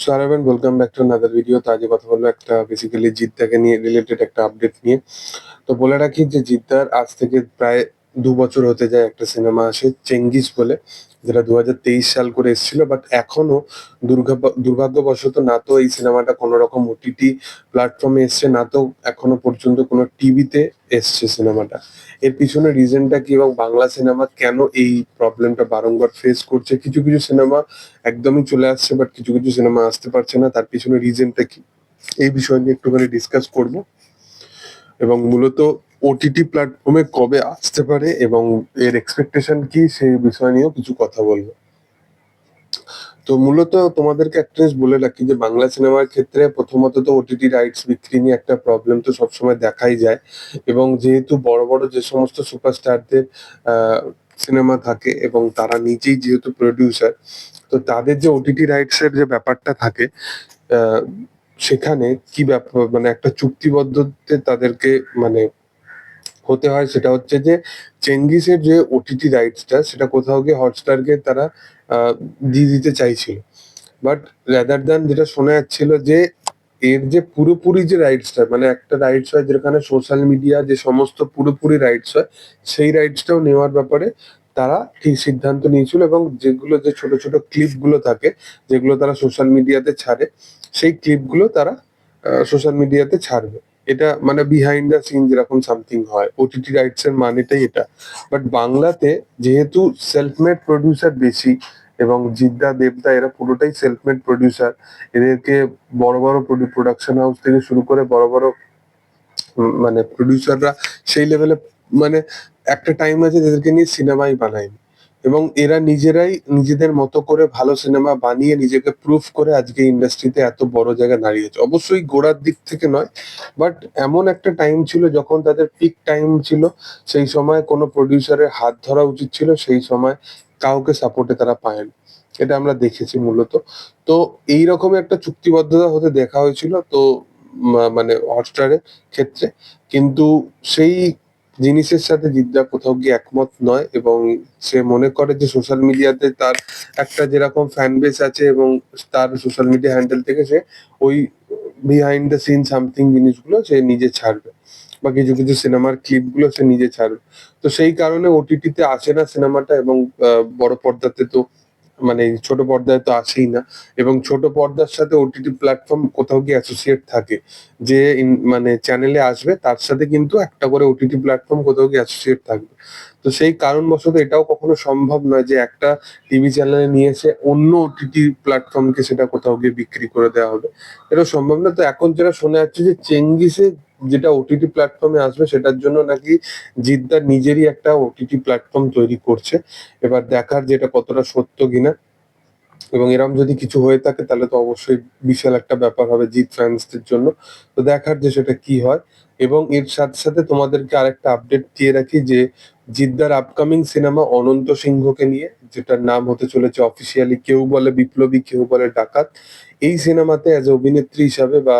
So আরাবেন welcome back to another video তো আজকে কথা বলব একটা বেসিক্যালি জিদ্দাকে নিয়ে রিলেটেড একটা আপডেট নিয়ে। তো বলে রাখি যে জিদ্দার আজ থেকে প্রায় দু বছর হতে যায় একটা সিনেমা আসে চেঙ্গিস বলে, যেটা দু হাজার তেইশ সাল করে এসেছিল বাট এখনও দুর্ভাগ্যবশত না তো এই সিনেমাটা কোনো রকম ওটিটি প্ল্যাটফর্মে এসছে, না তো এখনও পর্যন্ত কোনো টিভিতে এসছে সিনেমাটা এর পিছনে রিজনটা কি এবং বাংলা সিনেমা কেন এই প্রবলেমটা বারংবার ফেস করছে? কিছু কিছু সিনেমা একদমই চলে আসছে বাট কিছু কিছু সিনেমা আসতে পারছে না, তার পিছনে রিজনটা কি? এই বিষয় নিয়ে একটুখানি ডিসকাস করব। এবং মূলত ওটিটি প্ল্যাটফর্মে কবে আসতে পারে এবং এর এক্সপেকটেশন কি সেই বিষয় নিয়েও কিছু কথা বলব। তো মূলত তোমাদেরকে একটা জিনিস বলে রাখি যে বাংলা সিনেমার ক্ষেত্রে প্রথমত তো ওটিটি রাইটস বিক্রি নিয়ে একটা প্রবলেম তো সবসময় দেখাই যায় এবং যেহেতু বড় বড় যে সমস্ত সুপারস্টারদের সিনেমা থাকে এবং তারা নিজেই যেহেতু প্রডিউসার তো তাদের যে ওটিটি রাইটস এর যে ব্যাপারটা থাকে সেখানে কি ব্যাপার মানে একটা চুক্তিবদ্ধতে তাদেরকে মানে হতে হয় সেটা হচ্ছে যে চেঙ্গিসের যে ওটিটি রাইটসটা সেটা কোথাও গিয়ে হটস্টারকে তারা দিয়ে দিতে চাইছিল। বাট রাদার দ্যান যেটা শোনা যাচ্ছিল যে এর যে পুরোপুরি যে রাইটসটা মানে একটা রাইটস হয় যেখানে সোশ্যাল মিডিয়া যে সমস্ত পুরোপুরি রাইটস হয়, সেই রাইটসটাও নেওয়ার ব্যাপারে তারা ঠিক সিদ্ধান্ত নিয়েছিল এবং যেগুলো যে ছোট ছোট ক্লিপগুলো থাকে, যেগুলো তারা সোশ্যাল মিডিয়াতে ছাড়ে, সেই ক্লিপগুলো তারা সোশ্যাল মিডিয়াতে ছাড়বে। এটা মানে বিহাইন্ড দ্য সিন যেরকম সামথিং হয় ওটিটি রাইটস এর মানেটাই এটা। বাট বাংলাতে যেহেতু সেলফ মেড প্রডিউসার বেশি এবং জিদ্দা দেবদা এরা পুরোটাই সেলফ মেড প্রডিউসার এদেরকে বড় বড় প্রোডাকশন হাউস থেকে শুরু করে বড় বড় মানে প্রডিউসাররা সেই লেভেলে মানে একটা টাইম আছে যাদেরকে নিয়ে সিনেমাই বানায়নি। এবং এরা নিজেরাই নিজেদের মতো করে ভালো সিনেমা বানিয়ে নিজেকে প্রুফ করে আজকে ইন্ডাস্ট্রিতে এত বড় জায়গায় দাঁড়িয়েছে অবশ্যই গোড়ার দিক থেকে নয় বাট এমন একটা টাইম ছিল যখন তাদের পিক টাইম ছিল, সেই সময় কোনো প্রডিউসারের হাত ধরা উচিত ছিল, সেই সময় কাউকে সাপোর্টে তারা পায়নি এটা আমরা দেখেছি মূলত। তো এই রকম একটা চুক্তিবদ্ধতা হতে দেখা হয়েছিল, তো মানে হটস্টারের ক্ষেত্রে। কিন্তু সেই জিনিসের সাথে জিদ্দা কোথাও গিয়ে একমত নয় এবং সে মনে করে যে সোশ্যাল মিডিয়াতে তার একটা যেরকম ফ্যান বেস আছে এবং তার সোশ্যাল মিডিয়া হ্যান্ডেল থেকে সে ওই বিহাইন্ড দ্য সিন সামথিং জিনিসগুলো সে নিজে ছাড়বে বা কিছু কিছু সিনেমার ক্লিপগুলো সে নিজে ছাড়বে। তো সেই কারণে ওটিটিতে আসে না সিনেমাটা এবং বড় পর্দাতে তো মানে ছোট পর্দায় তো আসেই না। এবং ছোট পর্দার সাথে ওটিটি প্ল্যাটফর্ম কোথাও গিয়ে অ্যাসোসিয়েট থাকে। যে মানে চ্যানেলে আসবে, তার সাথে কিন্তু একটা করে ওটিটি প্ল্যাটফর্ম কোথাও গিয়ে অ্যাসোসিয়েট থাকবে। তো সেই কারণবশত এটাও কখনো সম্ভব নয় যে একটা টিভি চ্যানেলে নিয়ে এসে অন্য ওটিটি প্ল্যাটফর্মকে সেটা কোথাও গিয়ে বিক্রি করে দেওয়া হবে। এটা সম্ভব না। তো এখন যেটা শোনা যাচ্ছে যে চেঙ্গিসে যেটা ওটিটি প্ল্যাটফর্মে আসবে, সেটার জন্য নাকি জিদ্দার নিজেরই একটা ওটিটি প্ল্যাটফর্ম তৈরি করছে। এবার দেখার যেটা কতটা সত্য কিনা। এবং এরম যদি কিছু হয়ে থাকে, তাহলে তো অবশ্যই বিশাল একটা ব্যাপার হবে জিৎ ফ্যান্সদের জন্য। তো দেখার যে সেটা কি হয়। এবং এর সাথে সাথে তোমাদেরকে আরেকটা আপডেট দিয়ে রাখি যে জিদ্দার আপকামিং সিনেমা অনন্ত সিংহকে নিয়ে, যেটার নাম হতে চলেছে অফিসিয়ালি কেউ বলে বিপ্লবী, কেউ বলে ডাকাত, এই সিনেমাতে অ্যাজ অভিনেত্রী হিসাবে বা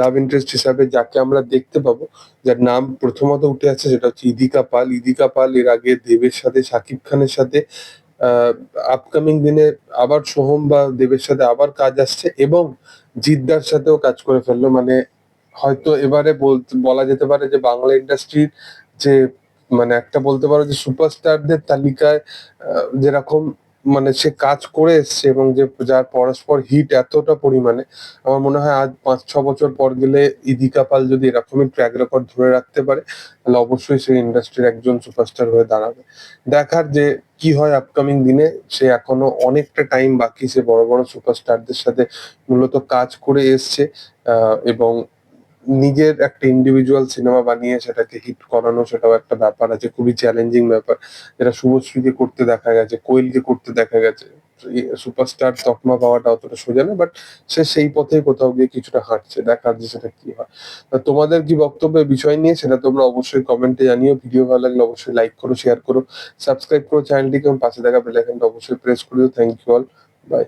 লাভ ইন্টারেস্ট হিসাবে যাকে আমরা দেখতে পাবো, যার নাম প্রথমত উঠে আছে সেটা হচ্ছে ইদিকা পাল। ইদিকা পাল এর আগে দেবের সাথে শাকিব খানের সাথে আপকামিং দিনে আবার সোহম বা দেবের সাথে আবার কাজ আসছে এবং জিদ্দার সাথেও কাজ করে ফেলল। মানে হয়তো এবারে বলা যেতে পারে যে বাংলা ইন্ডাস্ট্রির যে মানে একটা বলতে পারো যে সুপারস্টারদের তালিকায় যেরকম মানে সে কাজ করে এসছে এবং যে যার পরস্পর হিট এতটা পরিমাণে, আমার মনে হয় আজ পাঁচ, ছ বছর পর গেলে ইদিকা পাল যদি এরকমই ট্র্যাক রেকর্ড ধরে রাখতে পারে, তাহলে অবশ্যই সেই ইন্ডাস্ট্রির একজন সুপারস্টার হয়ে দাঁড়াবে। দেখার যে কি হয় আপকামিং দিনে, সে এখনও অনেকটা টাইম বাকি, সে বড় বড় সুপারস্টারদের সাথে মূলত কাজ করে এসছে এবং নিজের একটা ইন্ডিভিজুয়াল সিনেমা বানিয়ে সেটাকে হিট করানো, সেটাও একটা ব্যাপার আছে, খুবই চ্যালেঞ্জিং ব্যাপার। যেটা শুভশ্রীকে করতে দেখা গেছে কোয়েলকে করতে দেখা গেছে সুপারস্টার তকমা পাওয়াটা অতটা সোজা না বাট সে সেই পথে কোথাও গিয়ে কিছুটা হাঁটছে, দেখার যে সেটা কি হয়। তোমাদের কি বক্তব্য বিষয় নিয়ে, সেটা তোমরা অবশ্যই কমেন্টে জানিও। ভিডিও ভালো লাগলে অবশ্যই লাইক করো শেয়ার করো সাবস্ক্রাইব করো চ্যানেলটিকে পাশে দেখা বেল আইকনটা অবশ্যই প্রেস করে দিও থ্যাংক ইউ অল বাই